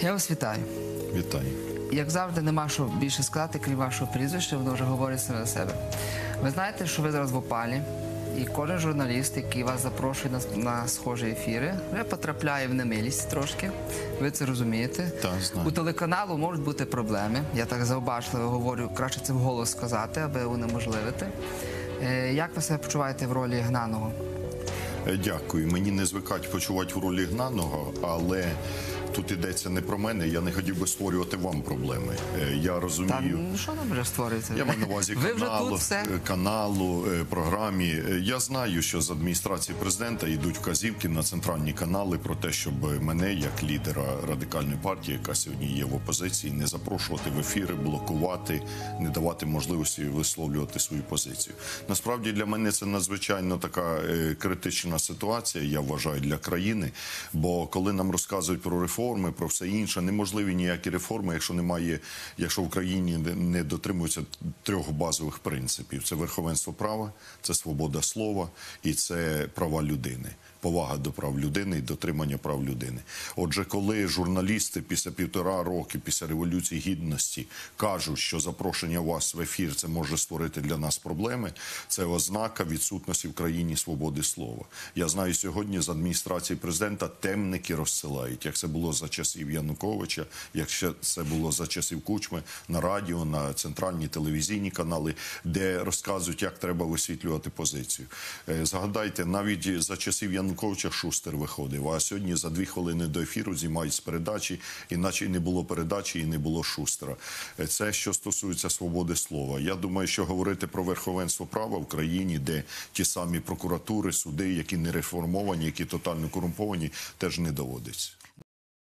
Я вас вітаю. Вітаю. Як завжди, нема що більше сказати, крім вашого прізвища, воно вже говорить саме за себе. Ви знаєте, що ви зараз в опалі, і кожен журналіст, який вас запрошує на, на схожі ефіри, вже потрапляє в немилість трошки. Ви це розумієте. Так, знаю. У телеканалу можуть бути проблеми. Я так завбачливо говорю, краще це вголос сказати, аби унеможливити. Е, Як ви себе почуваєте в ролі гнаного? Е, Дякую. Мені не звикать почувати в ролі гнаного, але тут йдеться не про мене. Я не хотів би створювати вам проблеми. Е, Я розумію. ну, що там вже створюється? Я маю на увазі каналу, е, каналу, е, програмі. Я знаю, що з адміністрації президента йдуть вказівки на центральні канали про те, щоб мене, як лідера радикальної партії, яка сьогодні є в опозиції, не запрошувати в ефіри, блокувати, не давати можливості висловлювати свою позицію. Насправді для мене це надзвичайно така критична ситуація. Я вважаю для країни. Бо коли нам розказують про реформи, про все інше, неможливі ніякі реформи, якщо немає, якщо в Україні не- дотримуються трьох базових принципів: це верховенство права, це свобода слова і це права людини. Повага до прав людини і дотримання прав людини. Отже, коли журналісти після півтора роки, після революції гідності кажуть, що запрошення вас в ефір це може створити для нас проблеми, це ознака відсутності в країні свободи слова. Я знаю сьогодні з адміністрації президента темники розсилають, як це було за часів Януковича, як це було за часів Кучми на радіо, на центральні телевізійні канали, де розказують, як треба висвітлювати позицію. Е, Згадайте, навіть за часів Януковича Шустер виходив, а сьогодні за дві хвилини до ефіру знімають з передачі, іначе і не було передачі, і не було Шустера. Це що стосується свободи слова. Я думаю, що говорити про верховенство права в країні, де ті самі прокуратури, суди, які не реформовані, які тотально корумповані, теж не доводиться.